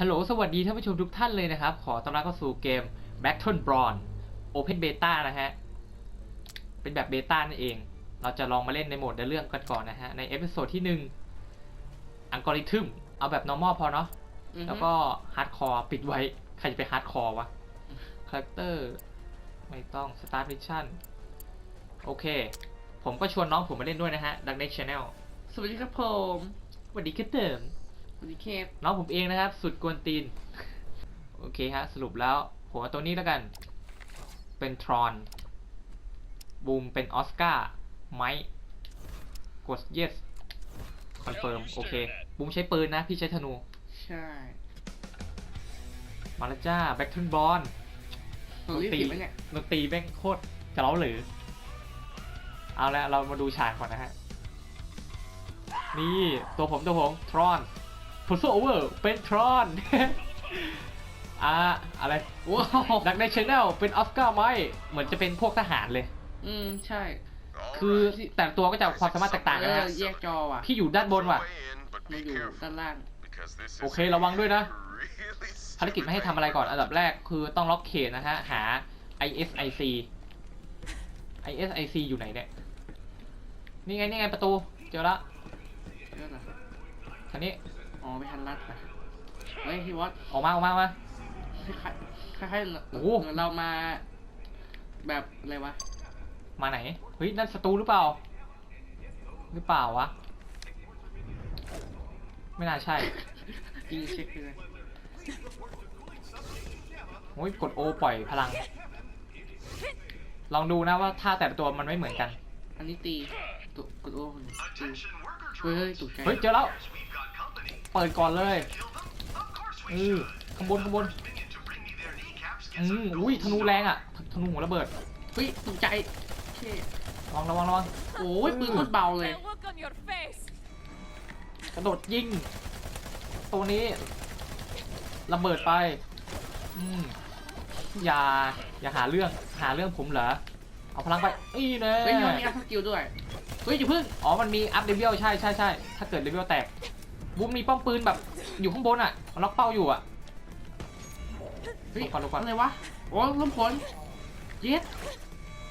ฮัลโหล สวัสดีท่านผู้ชมทุกท่านเลยนะครับ ขอต้อนรับเข้าสู่เกม Battle Brawn Open Beta นะฮะ เป็นแบบเบต้านั่นเอง เราจะลองมาเล่นในโหมดในเรื่องกันก่อนนะฮะ ในเอพิโซดที่หนึ่งอังกอริทึม เอาแบบ normal พอเนาะอือฮึแล้วก็ hardcore ปิดไว้ ใครจะไป hardcore วะ character ไม่ต้อง start mission โอเค ผมก็ชวนน้องผมมาเล่นด้วยนะฮะ Dark Knight Channel สวัสดีครับผมสวัสดีครับเดิมส วัสดีเคปน้องผมเองนะครับ สุดกวนตีน โอเคฮะ สรุปแล้วผมเอาตัวนี้แล้วกัน เป็นทรอน บูมเป็นออสการ์ ไมค์กด yes คอนเฟิร์ม โอเค บูมใช้ปืนนะ พี่ใช้ธนู ใช่มาแล้วจ้าแบ็กทุนบอลหนูรีบผิดไหมเนี่ยดนตรีแม่งโคตรจะเล้าหรือ เอาละเรามาดูฉากก่อนนะฮะ นี่ ตัวผมตัวผม ทรอน พ u โซเวอร์เป็นทรอนอ่าอะไรว้าวดักในชแนลเป็นออสการ์ไมค์เหมือนจะเป็นพวกทหารเลย อืมใช่ คือแต่ละตัวก็จะความสามารถแตกต่างเอกันนะอฮะแยกจอว่ะพี่อยู่ด้านบนว่ะมาอยู่ด้านล่าง โอเคระวังด้วยนะภารกิจไม่ให้ทำอะไรก่อนอันดับแรกคือต้องล็อกเขตนะฮะ หา ISIC ISIC อยู่ไหนเนี่ย นี่ไง นี่ไงประตู เจอละเรื่องอะไรทีนี้ อ๋อไปทันรัดนะเฮ้ยพี่วอตออกมาออกมาออกมา คล้ายๆคล้ายๆเหมือนโอ้โห เหมือนเรามา แบบอะไรวะมาไหน เฮ้ย นั่นศัตรูหรือเปล่า หรือเปล่าวะ ไม่น่าใช่ ยิงเช็คเลยโอ้ย กดโอปล่อยพลัง ลองดูนะว่าท่าแต่ละตัวมันไม่เหมือนกัน อันนี้ตีตุกกดโอ้มันตีเฮ้ยเฮ้ยตกใจเฮ้ย เจอแล้ว เปิดก่อนเลยอือข้างบนข้างบนอืมอุ้ยธนูแรงอะ ธนูหัวระเบิดเฮ้ยตกใจเช่ระวังระวังระวังโอ้ยปืนโคตรเบาเลย That look on your face. กระโดดยิง ตัวนี้ระเบิดไป อืมอย่า อย่าหาเรื่อง หาเรื่องผมเหรอ เอาพลังไปอีเน่เฮ้ยมันมีอัพสกิลด้วย เฮ้ยอย่าพึ่ง อ๋อ มันมีอัพเลเวลใช่ใช่ใช่ ถ้าเกิดเลเวลแตก บูมมีป้อมปืนแบบอยู่ข้างบนอะมันล็อกเป้าอยู่อะเฮ้ยลงก่อนลงก่อนอะไรวะโอ้ลมผลเย็ด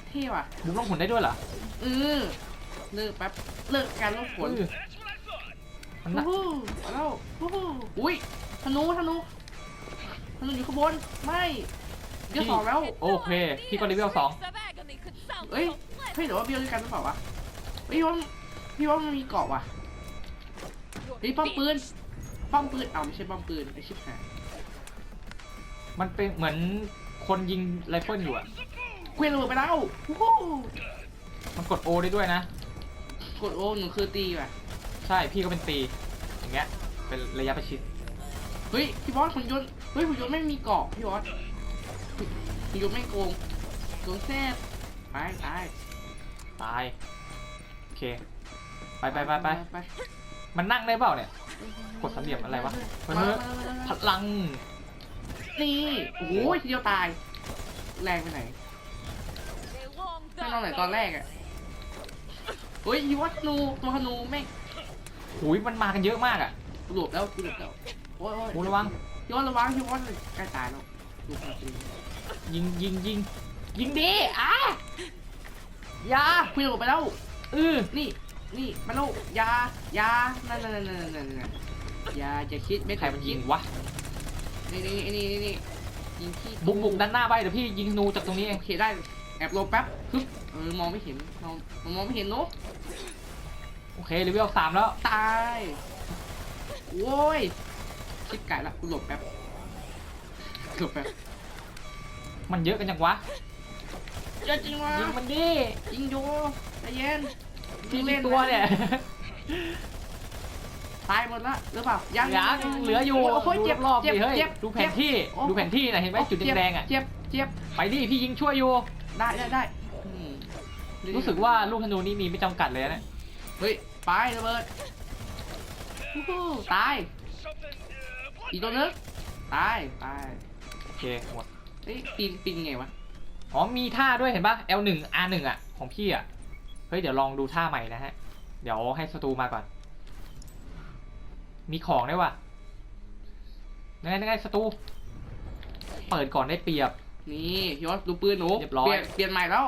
เท่ว่ะบูมลงหุ่นได้ด้วยเหรอเออเลิกแป๊บเลิกการลมผลเออมันวู้น่ะฮู้มาแล้ววู้ฮู้อุ้ยธนูธนูธนูอยู่ข้างบนไม่เดี๋ยวสองแล้วโอเคพี่ก็เลเวลสอง Of agony could sound เอ้ย so เฮ้ย pleasant. เดี๋ยวว่าเบี้ยวด้วยกันหรือเปล่าวะเฮ้ยพี่ว่าพี่ว่ามันมีเกาะว่ะ Your เฮ้ยป้อมปืน feet. ป้อมปืนเอาไม่ใช่ป้อมปืนไอชิบหายมันเป็นเหมือนคนยิงไรเฟิลอยู่อะเคลื่อนระเบิดไปแล้ววู้ฮู้มันกดโอได้ด้วยนะ กดโอ้หนูคือตีว่ะใช่พี่ก็เป็นตี อย่างเงี้ย เป็นระยะประชิด เฮ้ยพี่บอสหุ่นยนต์เฮ้ยหุ่นยนต์ไม่มีเกาะพี่บอสหุ่นยนต์ไม่โกงโดนแซ่บไปตายตาย โอเค ไปไปไปไปไป มันนั่งได้เปล่าเนี่ย กดสามเหลี่ยมอะไรวะมาเฮ้ยมามามาพมาลัง นี่โอ้โหทีเดียวตาย แรงไปไหน They long ไม่นอนไหน dark ตอนแรกอะเฮ้ยยีวัตนูตัวธนูแม่งหุยมันมากันเยอะมากอะกูหลบแล้วกูหลบแล้วโอ้ยโอ้ยโอ้ระวังยีวัตระวังยีวัตใกล้ตายแล้วดูขนาดนี้ยิงยิงยิงยิงดีอะอยาคุยหลบไปแล้วเออนี่ นี่มาแล้วอยาอยานั่นนั่นนั่นนั่นนั่นนั่นอย่าจะคิดไม่ใครมันยิงวะ นี่นี่นี่นี่นี่ยิงที่บุกบุกด้านหน้าไปเดี๋ยวพี่ยิงธนูจากตรงนี้เองโอเคได้แอบหลบแป๊บฮึบเออมองไม่เห็นมองมองไม่เห็นเนอะโอเคเลเวลสามแล้ว ตายโว้ยชิดไก่ละกูหลบแป๊บหลบแป๊บมันเยอะกันจังวะเยอะจริงวะยิงมันดิยิงโยใจเย็นพี่เล่ มีนตัวเนี่ย ตายหมดละหรือเปล่า ยังยังเหลืออยู่โอ้ยดูเจ็บรอบๆเจ็บดิเฮ้ยเจ็บดูแผนเจ็บที่โอ้ดูแผนที่นะเห็นไหมจุดแดงๆอะ เจ็บเจ็บไปดิพี่ยิงช่วยอยู่ ได้ได้ได้อืมรู้สึกว่าลูกธนูนี่มีไม่จำกัดเลยนะ เฮ้ย ไประเบิดฮู้ฮู้ตาย อีกตัวนึงตายตายโอเคหมดเฮ้ยปีนปีนไงวะ อ๋อมีท่าด้วยเห็นปะ L1 R1 อะ ของพี่อะ เฮ้ยเดี๋ยวลองดูท่าใหม่นะฮะ เดี๋ยวให้ศัตรูมาก่อน มีของด้วยว่ะยังไงยังไงศัตรูเปิดก่อนได้เปรียบ นี่พี่ว่าดูปืนหนูเรียบร้อย เปลี่ยนเปลี่ยนใหม่แล้ว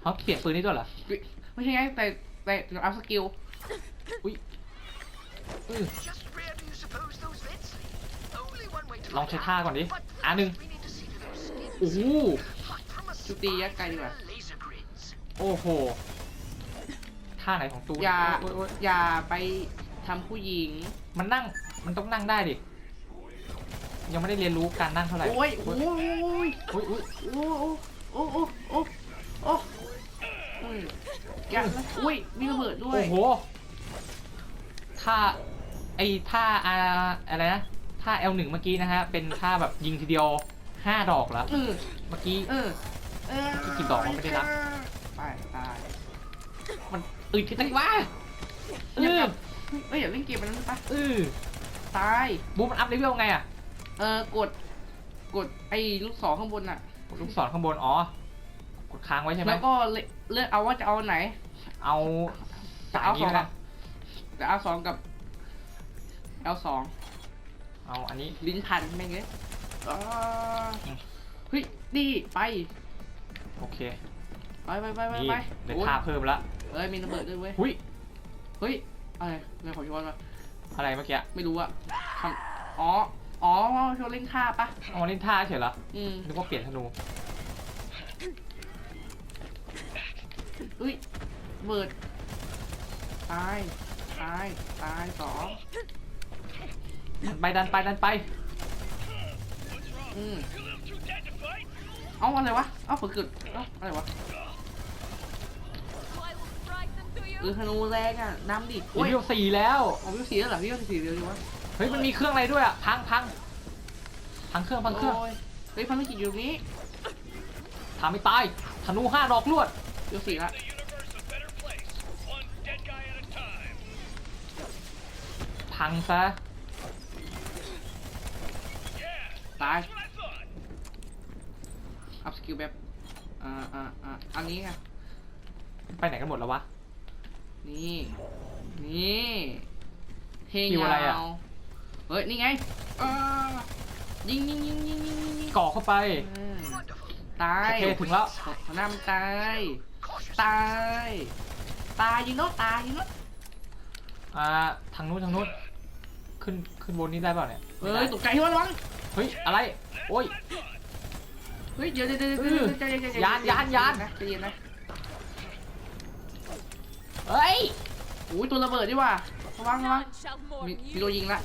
เขาเปลี่ยนปืนนี้ด้วยเหรอไม่ใช่ไงแต่แต่อัพสกิลอุ้ยอื้อ Just where do you suppose those vents lead? Only one way to ลอง find ใช้ out. ท่าก่อนดิ But อันหนึ่ง first we need to see to those skins. โอ้โห Hot from a ชุดตียัดไกลดีกว่า spiral laser grids. โอ้โห ท่าไหนของตูนอย่าโอ๊ยโอ๊ยอย่าไปทำผู้หญิง มันนั่ง มันต้องนั่งได้ดิ ยังไม่ได้เรียนรู้การนั่งเท่าไหร่โอ้ยโอ้ยโอ้ยโอ้ยโอ้ยโอ้ยโอ้ยโอ้ยโอ้ยโอ้ยอย่าอุ้ยมีระเบิดด้วโอ้ย โหท่าไอ้ท่าอะอะไรนะ ท่า L1 เมื่อกี้นะฮะ เป็นท่าแบบยิงทีเดียวห้าดอกแล้ว เออ เมื่อกี้ เออ เออกี่ดอกวะไม่ได้นับ ไปตายมัน อึดที่ตั้งว่าเออย่าอแบบเอ้ยอย่าเล่นเกมมันนั้นปะเออตายบูมมันอัพเลเวลไงอะเออกด กดไอ้ลูกศรข้างบนน่ะลูกศรข้างบนอ๋อกดค้างไว้ใช่ไหมแล้วก็เลือกเลือกเอาว่าจะเอาอันไหน เอาจะสายเอานี้สองแล้วกักับนจะเอาสองกับเอาสองเอาอันนี้ลิ้นพันแม่งเงี้ยอ่าอืมเฮ้ยนี่ไป โอเค ไปไปไปไปนี่ไปได้โอ้ยท่าเพิ่มแล้วเอ้ยมีระเบิดด้วยเว้ยหุยเฮ้ยอะไรอะไรของพี่บอลวะอะไรเมื่อกี้ไม่รู้อะทำอ๋ออ๋อโชว์เล่นท่าปะเอามาเล่นท่าเฉยเหรออืมนึกว่าเปลี่ยนธนูเฮ้ยเบิดตายตายตายสองไปดันไปดันไปอืมเอาอะไรวะเอาฝึกกึดเอาอะไรวะ เออ you. ธนูแรงอะนำดิรีโอ้ยวิวสี่แล้ว เอาวิวสีแล้วเหรอพี่วิวสีเร็วดีวะเฮ้ยมันมีเครื่องอะไรด้วยอะพังพังพังเครื่องพังเครื่องโยเฮ้ยพันธุกิจอยู่ตรงนี้ทำไม่ตายธนูห้าดอกลวดวิวสีละ the universe a better place, one dead guy at a time. พังซะ Yeah, ตาย that's what I thought. อัพสกิลแบบอ่าอ่าอ่าอันนี้ไงไปไหนกันหมดแล้ววะ นี่ นี่เฮงสกิลอะไรอะ ยาวเฮ้ย นี่ไงอ่ายิงยิงยิงยิงยิงยิงยิงก่อเข้าไป อืม Wonderful. ตายโอเคถึงแล้ว หัวหน้ามันตาย Cautious. ตาย ตายยิงเนาะตายยิงเนาะอ่าทางนู้นทางนู้นขึ้นขึ้นบนนี้ได้เปล่าเนี่ยเฮ้ยตกใจที่ว่าระวัง เฮ้ยอะไร โอ้ย เฮ้ยเดี๋ยวเดี๋ยวเดี๋ยวเอเดี๋ยวอใจเย็นใจเย็นยานยานยานใจเย็นนะเฮ้ยโอ้ยตัวระเบิดดีว่าระวังระวัง None shall มี mourn มีตัว you. ยิงละ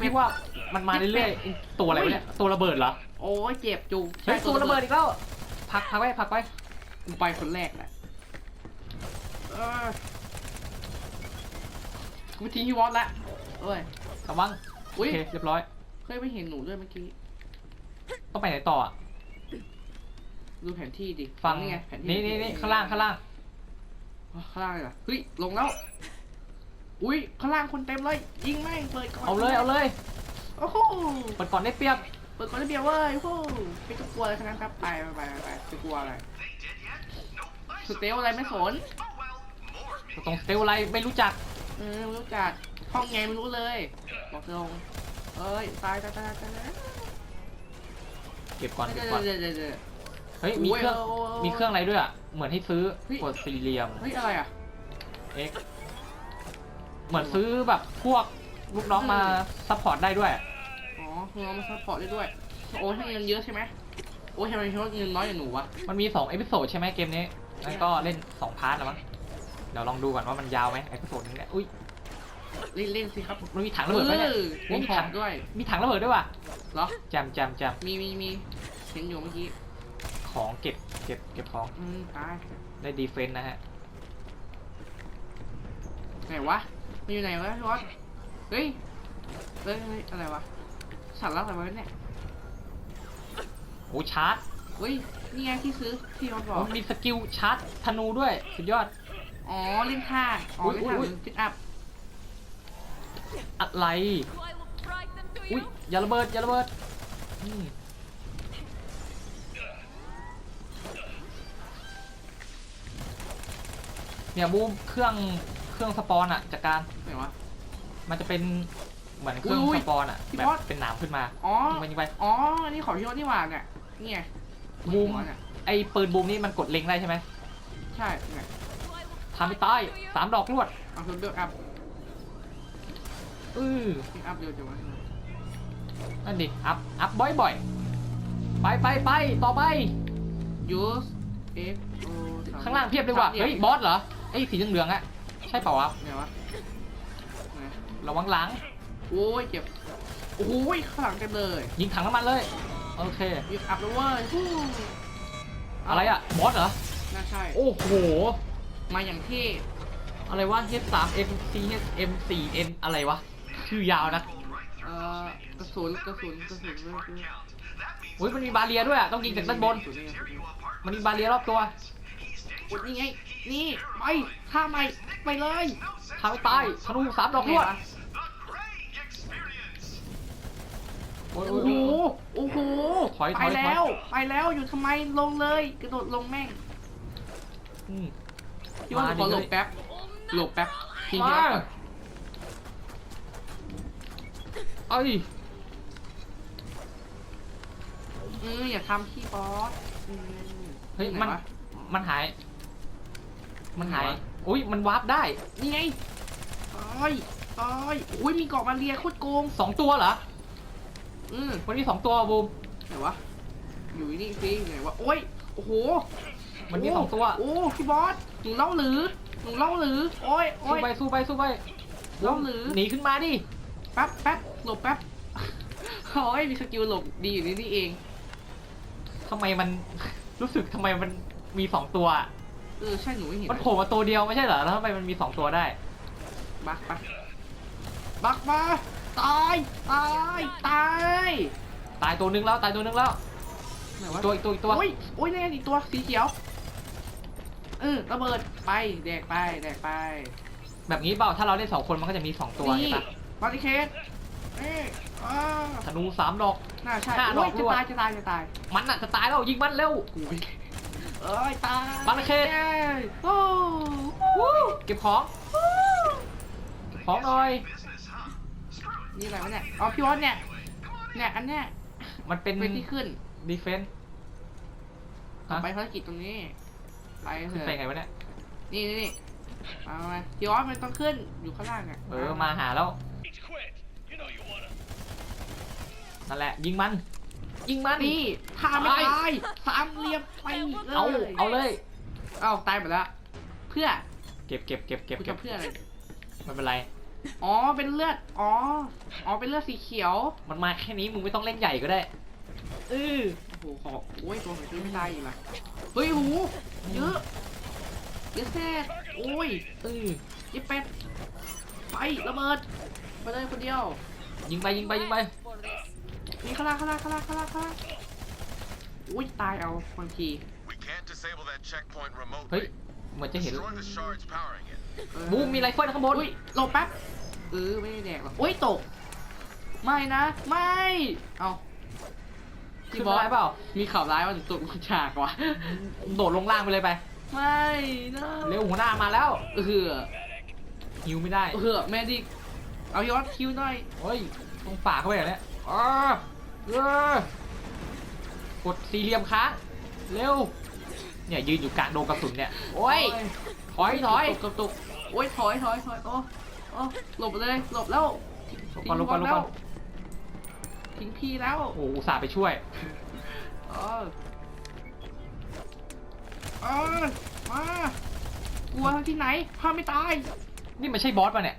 พี่ว่ามันมาเรื่อยๆไอ้ตัวอะไรวะเนี่ยตัวระเบิดเหรอโอ้ยเจ็บจุกเฮ้ยตัวระเบิดอีกแล้วพักพักไว้พักไว้กูไปคนแรกแหละเออกูไปทิ้งที่วอตละเอ้ยระวังโออุ้ยเคเรียบร้อยเคยไม่เห็นหนูด้วยเมื่อกี้ต้องไปไหนต่ออะดูแผนที่ดิฟังนี่ไงแผนที่นี่นี่นี่ข้างล่างข้างล่างอ๋อ ข้างล่างเลยเหรอเฮ้ยลงแล้ว อุ้ยข้างล่างคนเต็มเลยยิงแม่งเปิดก่อนเอาเลยเอาเลยโอ้โหเปิดก่อนได้เปรียบเปิดก่อนได้เบียร์เว้ยโอ้โหไม่ต้องกลัวอะไรทั้งนั้นครับไปไปไปไปจะกลัวอะไร They dead yet? Nope. I สเตลอะไรไม่สน Oh well, more ตรงสเตลอะไรไม่รู้จักเออไม่รู้จักห้องไงไม่รู้เลยบอกตรงเอ้ยตายตายตายตายตายเก็บก่อนเดี๋เก็ยบก่อนวเดี๋ยวเดี๋ยว เดี๋ยวเฮ้ยมีโอ้ยเครื่องโอ้ยโอ้ยมีเครื่องอะไรด้วยอะเหมือนให้ซื้อเฮ้ยกดสี่เหลี่ยมเฮ้ยอะไรอะ X เหมือนซื้อแบบพวกลูกน้องมาซัพพอร์ตได้ด้วย อ๋อคือเอามาซัพพอร์ตได้ด้วย โอ้ยให้เงินเยอะใช่ไหมโอ้ยทำไมพี่ว่าเงินน้อยอย่างหนูวะ มันมี2เอพิโซดใช่ไหมเกมนี้งั้นก็เล่น2พาร์ทแล้วมั้ง เดี๋ยวลองดูก่อนว่ามันยาวไหมเอพิโซดนึงเนี่ย อุ้ยเล่นเล่นสิครับมันมีถังระเบิดไหมเนี่ยออโอ้ยมีมีขอถังงด้วย มีถังระเบิดด้วยว่ะเหรอแจมแจมแจมมีมีมีเห็นอยู่เมื่อกี้ ของเก็บเก็บเก็บของอืมตายได้ดีเฟนต์นะฮะไหนวะมันอยู่ไหนวะพี่วอสเฮ้ยเฮ้ยเฮ้ยอะไรวะสัตว์รักอะไรวะเนี่ยโอ้ชาร์จเฮ้ยนี่ไงที่ซื้อที่วอสบอกมันมีสกิลชาร์จธนูด้วยสุดยอดอ๋อเล่นท่าอ๋ออุ๊ยเล่นท่าอุ๊ยพิกอัพอะไร So I will strike them to อุ้ย you. อย่าระเบิดอย่าระเบิดอืม เนี่ยบูมเครื่องเครื่องสปอนอะจากการไหนวะ มันจะเป็นเหมือนเครื่องอุ้ยสปอนอะพี่แบบบอส เป็นหนามขึ้นมาอ๋อ ยิงไปยิงไป อ๋ออันนี้ของพี่ว่านี่หว่าเนี่ยนี่ไงบูมหัวเนี่ยไอ้ปืนบูมนี่มันกดเล็งได้ใช่ไหมใช่เนี่ย I will ทำไม่ fight ตาย them to you. สามดอกรวดเอาเบิลอัพอืออัพเร็วจังวะนั่นดิอัพอัพบ่อยๆไปไปไปต่อไปยูสเอ็กโอข้างล่างเพียบเลยว่ะเฮ้ยบอสเหรอไอ้ยสีเหลืองๆอะใช่เปล่าวะไหนวะไหนระวังหลังโอ้ยเจ็บโอ้ยข้างหลังเต็มเลยยิงถังน้ำมันเลยโอเคยิงอัพแล้วเว้ยฮู้อะไรอะบอสเหรอน่าใช่โอ้โหมาอย่างที่อะไรวะ H3M CHM 4N อะไรวะชื่อยาวนะเอ่อกระสุนกระสุนกระสุนเว้ยอุ้ยมันมีบาเรียด้วยอะต้องยิงจากด้านบนกระสุนี่กระสุนนี่มันมีบาเรียรอบตัว โอ้ยนี่ไง นี่ไปท่าใหม่ไปเลยทางไม่ตายธนูสามดอกรวดไงะโอ้ยโอ้โอ้ยโหโอ้ยโอ้โห ถอยถไปอย แล้ว ไปแล้วอยู่ทำไมลงเลย กระโดดลงแม่งอืม พี่ว่าหนูขอหลบแป๊บ หลบแป๊บทีมาเดียวก่อนเอ้ยอืออย่าทำพี่บอสอืมเฮ้ยไหมันวะมันหาย มันหายไหนวะอุ้ยมันวาร์ปได้ นี่ไงตายตายอุ้ยมีเกาะมาเรียโคตรโกงสองตัวเหรอ อืมมันมีสองตัวบูมไหนวะ อยู่นี่สิไหนวะ โอ้ย โอ้โห มันมีสองตัว โอ้พี่บอส หนูเล่าหรือ หนูเล่าหรือ โอ้ยโอ้สู้ยไปสู้ไปสู้ไปเล่าหรือ หนีขึ้นมาดิ แป๊บแป๊บหลบแป๊บ โอ้ยมีสกิลหลบดีอยู่นี่นี่เองทำไมมัน รู้สึกทำไมมันมีสองตัวเออใช่หนูไม่เห็นมันโผล่มาตัวเดียวไม่ใช่เหรอ แล้วทำไมมันมีสองตัวได้ บักปะบักมาตายตายตายตายตัวนึงแล้วตายตัวนึงแล้วไหนวะตัวอีกตัวอีกตัวโอ้ยโอ้ยนี่นอีกตัวสีเขียวเออระเบิดไปแดกไปแดกไป แบบนี้เปล่าถ้าเราเล่นสองคนมันก็จะมีสองตัวนี่ใช่ปะบาริเคดเอ้ยอ้าธนูสามดอก น่าใช่ห้าโอ้ยดอกจะรวดตายจะตายจะตายมันอะจะตายแล้วยิงมันเร็ว เอ้ยตายบาริเคดย้โอ้วู้เก็บของเก็บของหน่อยนี่อะไรวะเนี่ยอ๋อพี่วอนเนี่ยเนี่ยอันเนี้ยมันเป็นเป็นที่ขึ้นดีเฟนส์ฮะไปภารกิจตรงนี้ไปเถขึ้นอะไปไงวะเนี่ย นี่นี่นี่มามาพี่วอนมันต้องขึ้นอยู่ข้างล่างอะเออมาหาแล้ว He's quit. You know you wanna. นั่นแหละยิงมัน ยิงมันนี่ท่าไม่ตายตายสามเหลี่ยมไปเลยเอาเอาเลย เอาตายหมดแล้วเพื่อเก็บเก็บเก็บเก็บกูเก็จะบเพื่ออะไรไม่เป็นไร อ๋อเป็นเลือด อ๋อ อ๋อเป็นเลือดสีเขียว มันมาแค่นี้มึงไม่ต้องเล่นใหญ่ก็ได้เออโอ้โหขอโอ้ยตัวของซื้อไม่ได้อีกละเฮ้ยหูเยอะเยอะแซ่บโอ้ยเออยี่เป็ดไประเบิดไปเลยคนเดียว ยิงไปยิงไปยิงไป For this. นี่ข้างล่างข้างล่างข้างล่างข้างล่างข้างล่างอุ้ยตายเอาบางที We can't disable that checkpoint เฮ้ย remotely. เหมือนจะเห็น Destroy the shards powering it. เออบูมมีไรเฟิลข้างบนอุ้ยหลบแป๊บเออไม่ได้แดกหรอกอุ้ยตก ไม่นะ ไม่เอาขึ้นมาได้เปล่า มีข่าวร้ายว่าถึงตกฉากว่ะโดดลงล่างไปเลยไป ไม่นะเร็วหัวหน้ามาแล้วเออหิวไม่ได้เออแมดิกเอายอดคิวหน่อย เฮ้ยต้องฝ่าเข้าไปเหรอเนี่ยอ๋อ เออกดสี่เหลี่ยมค้างเร็ว เนี่ยยืนอยู่กลางโดนกระสุนเนี่ย โอ้ย ถอยถอยตกกระตุกโอ้ยถอยถอยถอยโอ้โอ้หลบเลยหลบแล้วลงก่อนลงก่อนลงก่อนทิ้งพี่แล้วโอ้โหอุตส่าห์ไปช่วยเออเออมากลัวที่ไหนถ้าไม่ตาย นี่มันใช่บอสป่ะเนี่ย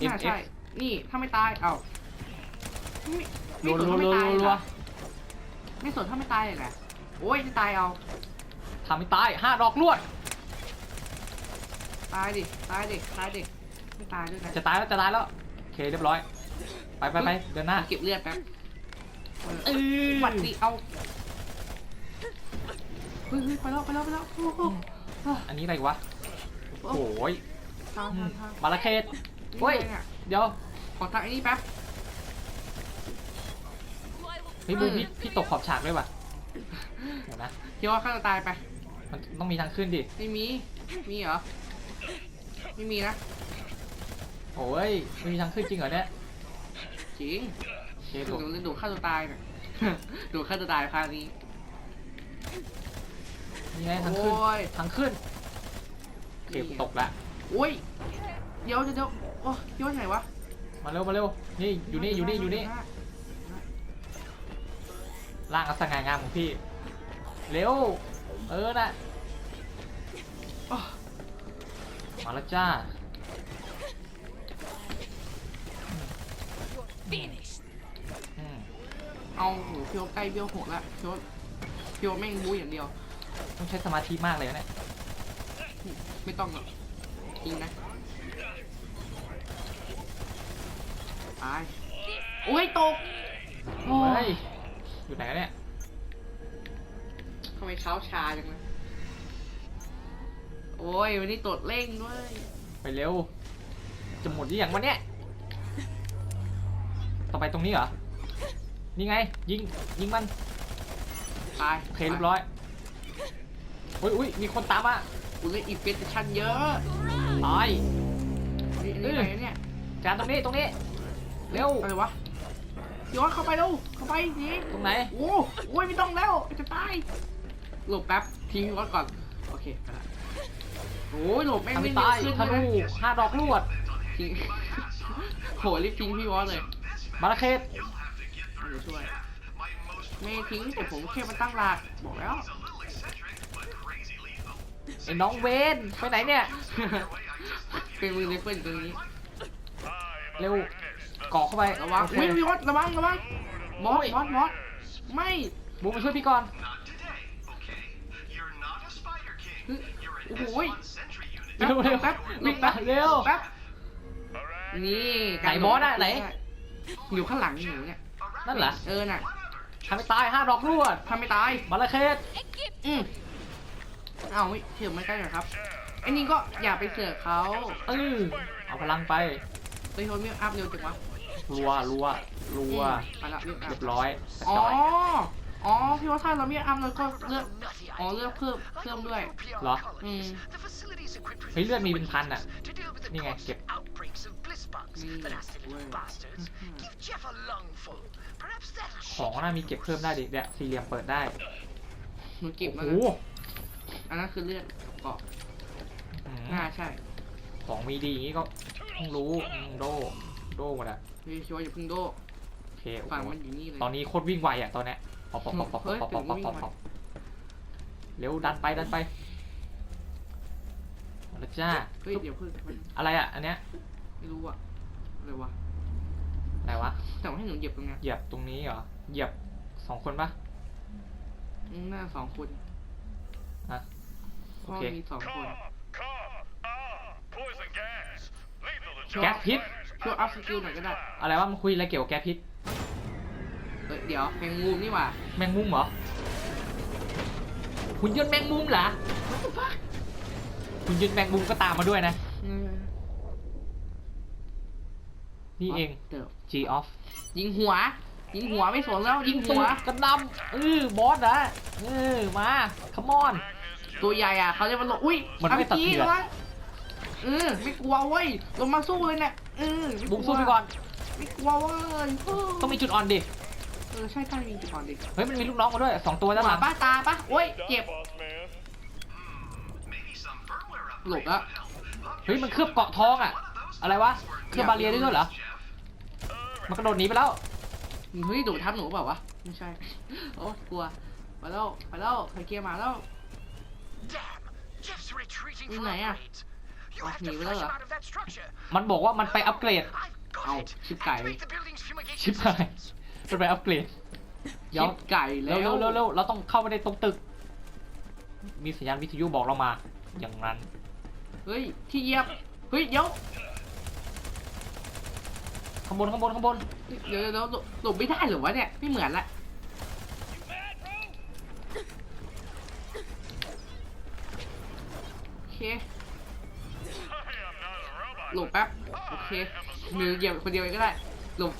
น่า MF ใช่ นี่ถ้าไม่ตาย เอ้าไม่ รัไม่วสนรัวถ้ารัไม่วตายรัวเหรอไม่สนถ้าไม่ตายเลยนะโอ้ยจะตายเอาทำให้ตายห้าดอกลวด ตายดิ ตายดิ ตายดิ ไม่ตายด้วยนะจะตายแล้วจะตายแล้วโอเคเรียบร้อย ไปไปไปเดินหน้า เก็บเลือดแป๊บเออหวัดดีเอาเฮ้ยเฮ้ยไปแล้วไปแล้วไปแล้วโอ้โหอะอันนี้อะไรวะ โอ้โหยทางอืทามงทางมาละเคดเฮ้ยนี่ไงอะเดี๋ยว ขอทางไอ้นี่แป๊บ I will เฮ้ยบูมพี่พี่ตกขอบฉากด้วยว่ะเดี๋ยวนะคิดว่าข้าจะตายไป มันต้องมีทางขึ้นดิ ไม่มี มีเหรอ ไม่มีนะ โอ้ยไม่มีทางขึ้นจริงเหรอเนี่ยจริงโอเคโดผมนโดนฆ่าตัวตายน่ะโดนฆ่าตัวตายคราวนี้ นี่ไงทางขึ้นโอ้ย ทางขึ้นโอเคกูตกละ โอ้ย เดี๋ยวเดี๋ยวเดี๋ยวโอ้ยโยนไหนวะมาเร็วมาเร็ว นี่อยู่นี่อยู่นี่อยู่นี่ ร่างอัศงางามของพี่ เร็ว เออน่ะอ้อมาแล้วจ้า Finished. อืมเอาโหพี่โอ๊ตใกล้เบี้ยวโหดละพี่โอ๊ตพี่โอ๊ตแม่งบู๊อย่างเดียว ต้องใช้สมาธิมากเลยนะเนี่ยไม่ต้องหรอกจริงนะตายโอ้ยตกโอ้เฮ้ยย อยู่ไหนกันเนี่ยทำไมเช้าชาจังเลยโอ้ยวันนี้ตดเร่งด้วย ไปเร็ว จะหมดหรือยังวะเนี่ยต่อไปตรงนี้เหรอ นี่ไง ยิง ยิงมัน ตายโอเคเรียบร้อยอุ้ยอุ้ยมีคนตามมากูเล่นอีเฟสชั่นเยอะตายนี่นี่อะไรเนี่ยจานตรงนี้ตรงนี้ เร็วอะไรวะ ย้อนเข้าไปเร็วเข้าไปนี่ตรงไหน โอ้โอ้ยไม่ต้องแล้วจะตายหลบแป๊บทิ้งพี่วอสก่อนโอเคไปละโอ้ยหลบแม่งทำไม่ไม่เร็วตายขึ้นธนูเลยนะห้าดอกลวดทิ้งโหรีบทิ้งพี่วอสเลยมาราเคตเดี๋ยวช่วยไม่ทิ้งแต่ผมแค่มาตั้งหลักบอกแล้วไอ้น้องเวนไปไหนเนี่ยเป็นมือเลเฟิลตรงนี้เร็ว เกาะเข้าไประวังโอเคอุ้ยพี่วอสระวังระวังบอสบอสบอสไม่บูมมาช่วยพี่ก่อนเฮ้ยโอ้โหยเร็วเร็วแป๊บวิ่งมาเร็วแป๊บนี่ไหนบอสอะไหนอยู่ข้างหลังหนูเนี่ยนั่นเหรอเออน่ะทำไม่ตายห้าดอกลวดทำไม่ตายมาราเคตอืมเอาไม่เถื่อนไม่ใกล้หน่อยครับไอ้นี่ก็อย่าไปเสือกเขาเออเอาพลังไปเฮ้ยเขาเรียกอัพเร็วจังวะ รัวรัวรัวอืมไปละเรียกอัเรีพยบร้อยกระอ๋อจอยอ๋อ พี่ว่าถ้าเราเรียกอัพเราก็เลือก Nutty อ๋อ เลือกเพิ่ม เพิ่มด้วย เหรออืม The facility's equipped with เฮ้ยเลือดมีเป็นพันอะ to deal with the นี่ไง constant เก็บ outbreaks of bliss bugs. Mm, The nasty little well. bastards. Mhm. Give Jeff a lungful. Perhaps that'll ของน่ามีเก็บเพิ่มได้ดิเนี่ยสี่เหลี่ยมเปิดได้หนูเก็บโอ้มาโหอันนั้นคือเลือดเกาะอืมน่าใช่ ของมีดีอย่างนี้ก็เพิ่งรู้อืมโด โดหมดอะพี่ชัวร์อย่าเพึ่งโดโอเคโอ้ฝั่งโหมันอยู่นี่เลย ตอนนี้โคตรวิ่งไวอะตอนเนี้ยปอบปอบปอบปอบเฮ้ยปอบปอบปอบถึงวิ่ปอบงไวปอบเร็วดันไปดันไปเอาละจ้าเฮ้ยเดี๋ยวเพิ่งมันอะไรอะอันเนี้ยไม่รู้อะอะไรวะอะไรวะแต่ว่าให้หนูเหยียบตรงเนี้ยเหยียบตรงนี้เหรอเหยียบสองคนปะ อืมหน้าสองคนอะเพโอราะเค มีสองคน Cough, cough, ah, poison gas. Lethal to แก๊สพิษ ช่วยอัพสกิลหน่อยก็ได้อะไรวะมันคุยอะไรเกี่ยวกับแก๊สพิษเอ้ยเดี๋ยวแมงมุมนี่หว่าแมงมุมเหรอหุ่นยนต์แมงมุมเหรอหุ่นยนต์แมงมุมก็ตามมาด้วยนะ อืมนี่เอง เดี๋ยว G off ยิงหัว ยิงหัวไม่สนแล้วยิงหัว กระดำเออบอสนะเออมาคัมอนตัวใหญ่อะเขาเรียกว่าลงอุ้ยมันไม่อาสะเทือนระวังเออไม่กลัวเว้ยลงมาสู้เลยเนี่ยเออไกลัวบุ้มสู้ไปก่อน ไม่กลัวเว้ยเออต้องมีจุดอ่อนดิ เออใช่ใช่มีจุดอ่อนดิเฮ้ยมันมีลูกน้องมาด้วยสองตัวด้านหหมาลังป้าตาปะโอ้ยเจ็บ boss man. หลบแล้วเฮ้ยมันเคลือบเกาะทองอะอะไรวะเคลือบบาเรียได้ด้วยเหรอมันกระโดดหนีไปแล้วเฮ้ยโดดทับหนูเปล่าวะไม่ใช่โอ้กลัวไปแล้วไปแล้วไคเกียร์มาแล้ว Damn! Jeff's retreating Như for này à? upgrades. You Ờ, have to nhiều flush đó him à? out of that structure. มันบอกว่ามันไปอัปเกรด I've got Ồ, it. chip cày. Activate the building's fumigation ชิบหาย systems. มันไปอัปเกรดเดี๋ยวชิปไก่แล้เร็ววเร็วเร็วเราต้องเข้าไปในตรงตึก มีสัญญาณวิทยุบอกเรามา อย่างนั้น เฮ้ย ที่เหยียบ เฮ้ยเดี๋ยวข้างบนข้างบนข้างบน เดี๋ยวเดี๋ยวเดี๋ยวหลบหลบไม่ได้เหรอวะเนี่ย ไม่เหมือนละโอเค หลบแป๊บ โอเคมือเหยียบคนเดียวเองก็ได้ หลบ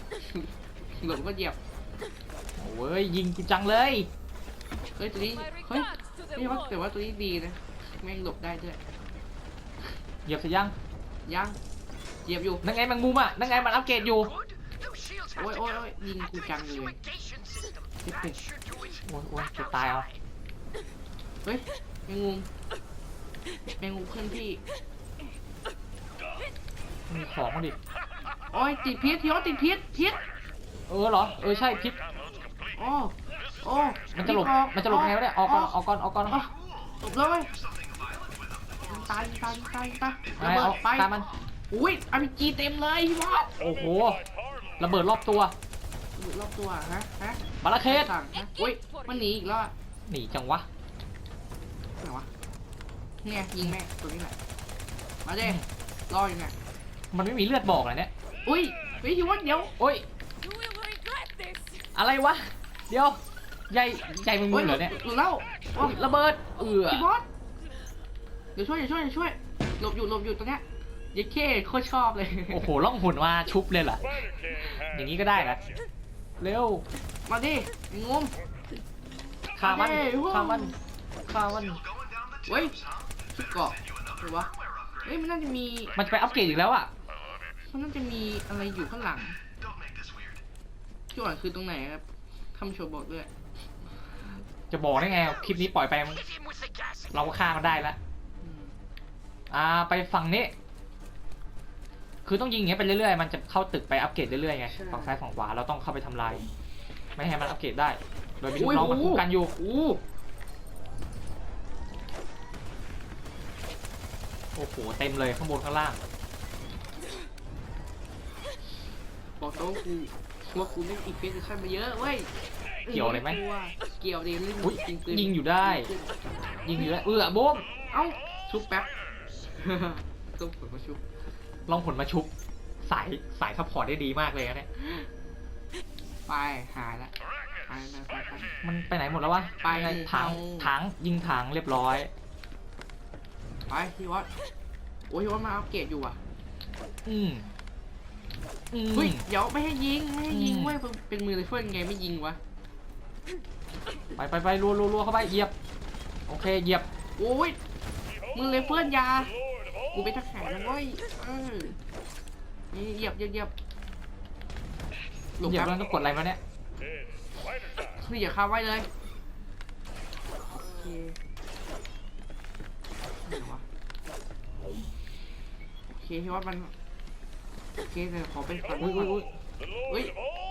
หลบก็เหยียบโอ้ยยิงกูจังเลย เฮ้ยตัวนี้ My เฮ้ย regards to the นี่ว่า wall. แต่ว่าตัวนี้ดีนะ แม่งหลบได้ด้วย เหยียบเสร็จยัง ยัง เหยียบอยู่ นั่นไงแมงมุมอะ นั่นไงมันอัปเกรดอยู่ Good. Those shields have Oi, to oi, go. oi, nhìn Activate cùi chằng the người. fumigation system. Tiếp That tục. should do it. โอ้ยโอ้ย Back จะ up ตายเอา fine. เฮ้ยแมงมุมแมงมุมเคลื่อนที่ มีของมาดิ โอ้ยติดพิษพี่ว่าติดพิษพิษ เออเหรอ เออใช่พิษโอ้โอ้มันจะหลบพิษออกมันจะหลบไงวะเนี่ย ออกก่อน ออกก่อน ออกก่อนอ๋อหลบเลยตายตายตายตายไประเบิเอาดไปตามมัน อุ้ยอาร์จีเต็มเลยพี่บอสโอ้โห ระเบิดรอบตัวอยู่รอบตัวฮะฮะบาราเคสสั่งฮะอุ้ย มันหนีอีกแล้วอะหนีจังวะไหนวะ เนี่ยยิงแม่งตัวนี้แหละ มาเด้รออยู่เนี่ย มันไม่มีเลือดบอกเลยเนี่ย อุ้ยเฮ้ยพี่บอสเดี๋ยวโอ้ย You will regret this. อะไรวะ เดี๋ยว ใหญ่ ใหญ่มึงมึโอ้ยงเหรอเนี่ยหลุดแล้วโอ้อุ๊ยระเบิด เอือพี่บอสเดี๋ยวช่วยเดี๋ยวช่วยเดี๋ยวช่วย หลบอยู่หลบอยู่ตรงเนี้ยยัดเข้โคตรชอบเลย โอ้โหล่องหุ่นมาชุบเลยเหรอ Spider King has อย่างนี้ก็ได้นะเร็ว มาดิไอ้งมฆ่ามันเย้ฆ่ามันฆ่ามันเฮ้ยชุดเกาะหรือวะเฮ้ยมันน่าจะมี มันจะไปอัปเกรดอีกแล้วอะ มันน่าจะมีอะไรอยู่ข้างหลังจุดอ่อนคือตรงไหนครับทำโชว์บอกด้วย จะบอกได้ไง คลิปนี้ปล่อยไปมัน Hit him with the gas. เราก็ฆ่ามันได้แล้วอืมอ่า ไปฝั่งนี้ คือต้องยิงอย่างเงี้ยไปเรื่อยๆ มันจะเข้าตึกไปอัปเกรดเรื่อยๆไง ฝั่งซ้ายฝั่งขวาเราต้องเข้าไปทำลาย ไม่ให้มันอัปเกรดได้ โดยมีลูกน้องมันคุ้มกันอยู่อู้โอ้โห เต็มเลยข้างบนข้างล่าง บอกตรงกูว่ากูเล่นอีเฟสชั่นมาเยอะเว้ยเกี่ยวอะไรไหมกวเกี่ยวดิเล่นอุ๊ยยิงปืนยิงอยู่ได้ ยิงอยู่แล้วเออโบมเอ้าชุบแป๊บต้องผลมาชุบลองผลมาชุบสายสายซัพพอร์ตได้ดีมากเลยนะเนี่ยไปหายละไปไปไปไปมันไปไหนหมดแล้ววะไปยังงถังเอาถังยิงถังเรียบร้อยไปพี่วัดโอ้ยพี่วัดมาอัปเกรดอยู่อะ อืมอืม เฮ้ยเดี๋ยวไม่ให้ยิงไม่ให้ยิงอืมเว้ยเป็นมือไรเฟิลไงไม่ยิงวะไปไปไปรัวรัวรัวเข้าไปเหยียบ โอเคเหยียบโอ้ยมือไรเฟิลยา Lord of all กูเป็นทหารนะเว้ยเออนี่เหยียบเหยียบเหยียบหลบเหยียบครัแล้วต้องกดอะไรมาเนี่ย It's spider time. นี่อย่าคาไว้เลยโอเคไหนวะโอเคพี่วัดมัน โอเคแต่ขอเป็นฝันอุ้ยอุ้ยอุ้ย The Lord Wait. of all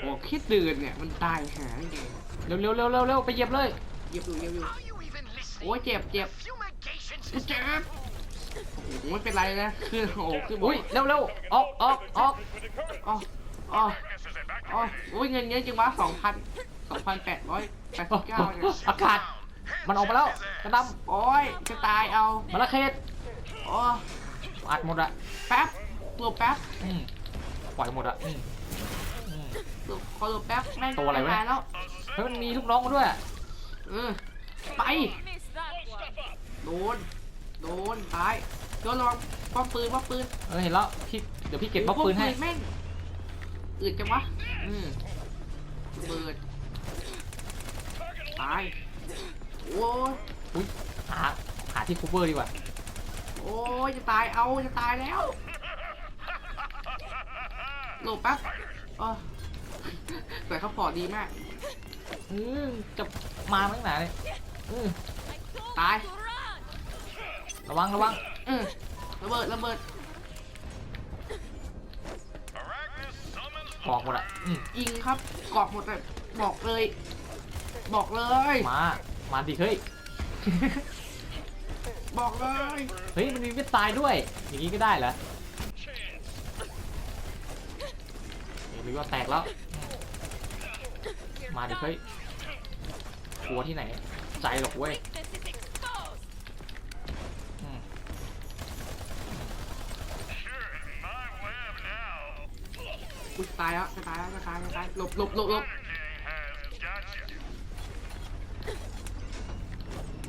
โอ้ spiders. คิดเดือนเนี่ยมันตายหาได้ไงเร็วเร็วเร็วเร็วเร็วไปเหยียบเลยเหยียบอยู่เหยียบอยู่ Are you even listening? โอ้ยเจ็บเจ็บ Fumigation เจ็ system. บโอ้โหไม่เป็นไรนะขึ้นโอ้โหขึ้นบอุ้ยเร็วเร็วออกออกออก With the current. อ๋ออ๋อ This is อ๋อ evacuated. โอ้ยเงินเยอะจังวะสองพันสองพันแปดร้อยแปดสิบเก้าเนี่ยอากาศ มันออกมาแล้วกระดโอ้ยจะตายเอาำมาละเคสโอ้อัดหมดอะแป๊บ หลบแป๊บอืมปล่อยหมดอะอืมอืม หลบขอหลบแป๊บแม่งตัวอะไรวะเนี่ยตายแล้วเฮ้ยมันมีลูกน้องมาด้วยอะเออไป Miss that one. โดน โดนตายโดนระวังป้อมปืนป้อมปืนเออเห็นแล้วพี่เดี๋ยวพี่เก็บม็อบปืนให้ แม่งอืดจังวะอืมระเบิดตายโอ้ยอุ้ยหาหาที่คูเวอร์ดีกว่าโอ้ยจะตายเอาจะตายแล้ว หลบแป๊บอ๋อแต่เขาพอดีมาก อืมจะมาตั้งไหนเลยอืม I told Bye. you to run. ระวังระวังอืมระเบิดระเบิด Arachnus summons ออกหมดอะอืมยิงครับกรอกหมดเลยบอกเลย บอกเลย มา มาดิเฮ้ย บอกเลย เฮ้ยมันมีเม็ดทรายด้วย อย่างนี้ก็ได้เหรอ chance. เดี๋ยว มีว่าแตกแล้วอืมมาดิเฮ้ยกลัวที่ไหน ใจหรอกเว้ย Weakness is exposed. อืม Sure, in my web now. อุ้ยตายแล้วจะตายแล้วจะตายจะตายหลบหลบหลบหลบ Spider King has got you.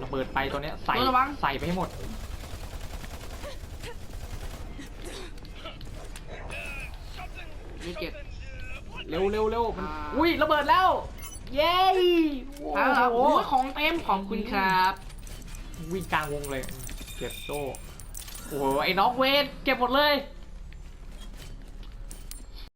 ระเบิดไปตัวเนี้ยใส่ระวังใส่ไปให้หมด มีเก็บ เร็วเร็วเร็วมันอ่าอุ้ยระเบิดแล้ว เย้โอ้อ้าวโหโอ้ยของเต็มของคุณครับวิ่งกลางวงเลย เก็บโซ่โอ้โหไอ้น้องเวนเก็บหมดเลย